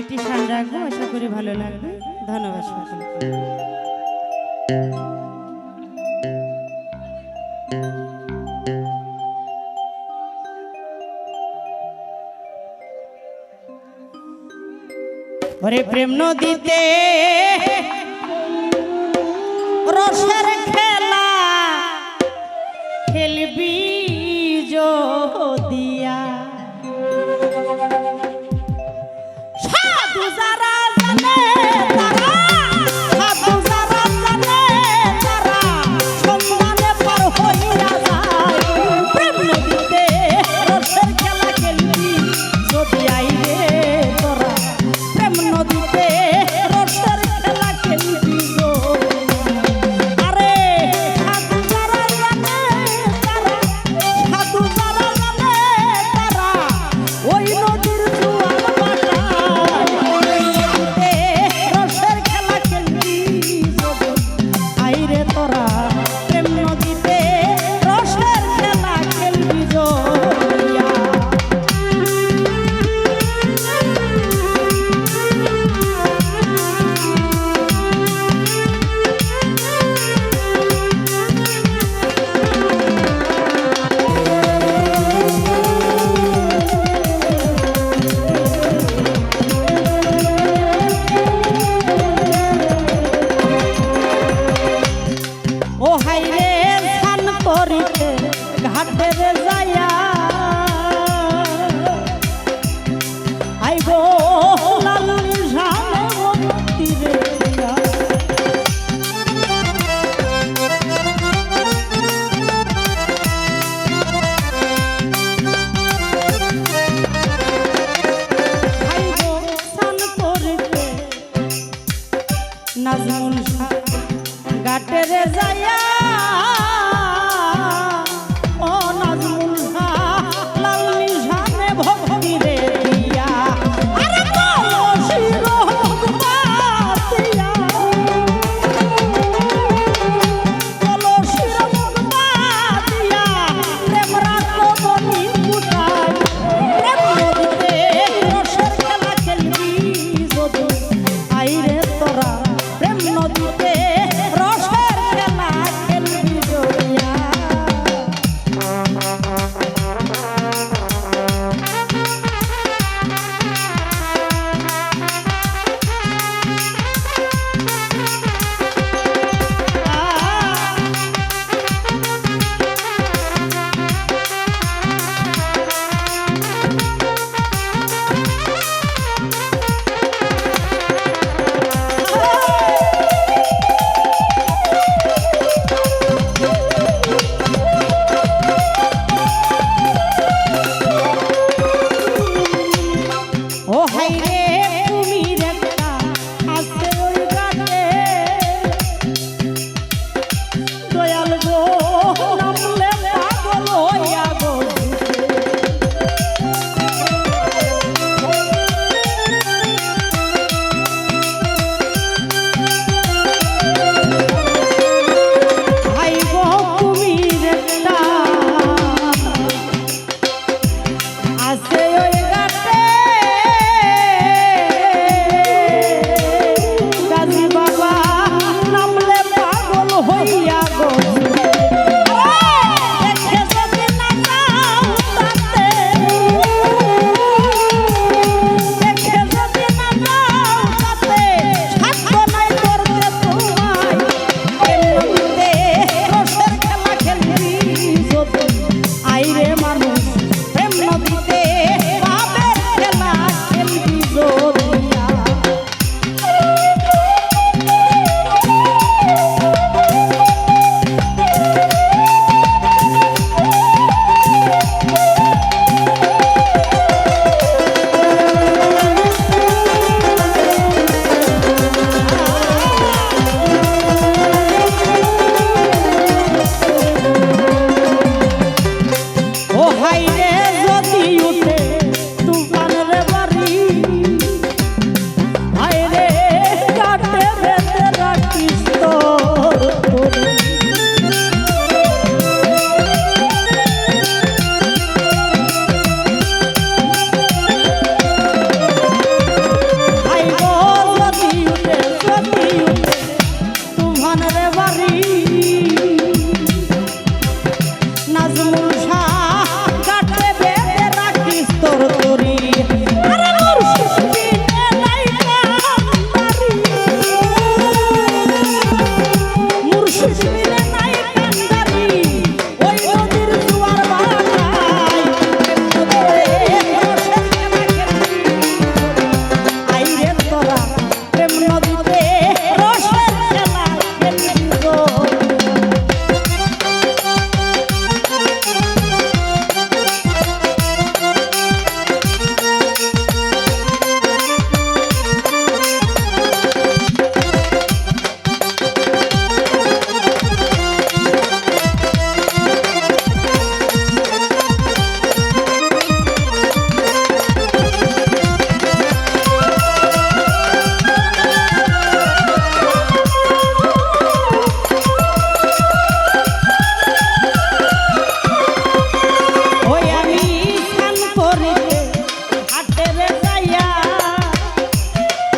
একটি সান রাখব আশা করি ভালো লাগবে। ধন্যবাদ সকলকে। প্রেম নদীতে রসের খে ঝলসা গাটেরে যায়া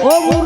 ও গুরু